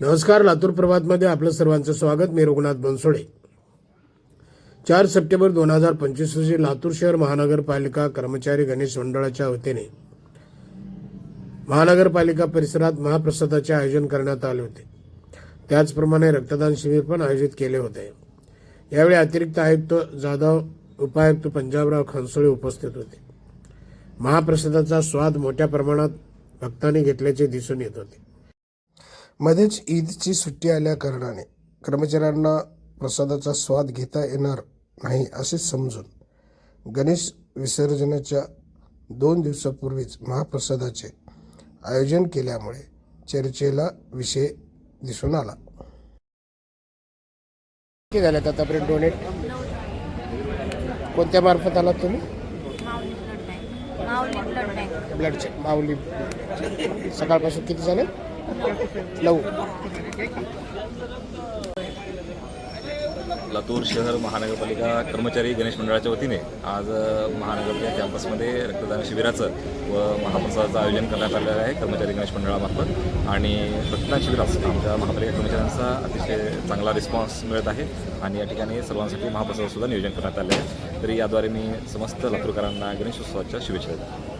नमस्कार लातूर प्रभातमध्ये आपलं सर्वांचं स्वागत. मी रघुनाथ बनसोडे. चार सप्टेंबर दोन हजार पंचवीस रोजी लातूर शहर महानगरपालिका कर्मचारी गणेश मंडळाच्या वतीने महानगरपालिका परिसरात महाप्रसादाचे आयोजन करण्यात आले होते. त्याचप्रमाणे रक्तदान शिबिर पण आयोजित केले होते. यावेळी अतिरिक्त आयुक्त जाधव उपायुक्त पंजाबराव खनसोळे उपस्थित होते. महाप्रसादाचा स्वाद मोठ्या प्रमाणात भक्तांनी घेतल्याचे दिसून येत होते. मध्येच ईदची सुट्टी आल्या कारणाने कर्मचाऱ्यांना प्रसादाचा स्वाद घेता येणार नाही असे समजून गणेश विसर्जनाच्या दोन दिवसापूर्वीच महाप्रसादाचे आयोजन केल्यामुळे चर्चेला विषय दिसून आला. किती झाल्यात आतापर्यंत डोनेट कोणत्या मार्फत आलात तुम्ही? ब्लड माऊली सकाळपासून किती झाले? लातूर शहर महानगरपालिका कर्मचारी गणेश मंडळाच्या वतीने आज महानगरपालिका कॅम्पसमध्ये रक्तदान शिबिराचं व महाप्रसादाचं आयोजन करण्यात आलेलं आहे कर्मचारी गणेश मंडळामार्फत. आणि रक्तदान शिबिरास आमच्या महापालिका कर्मचाऱ्यांचा अतिशय चांगला रिस्पॉन्स मिळत आहे आणि या ठिकाणी सर्वांसाठी महाप्रसादसुद्धा नियोजन करण्यात आले आहे. तरी याद्वारे मी समस्त लातूरकरांना गणेशोत्सवाच्या शुभेच्छा देतो.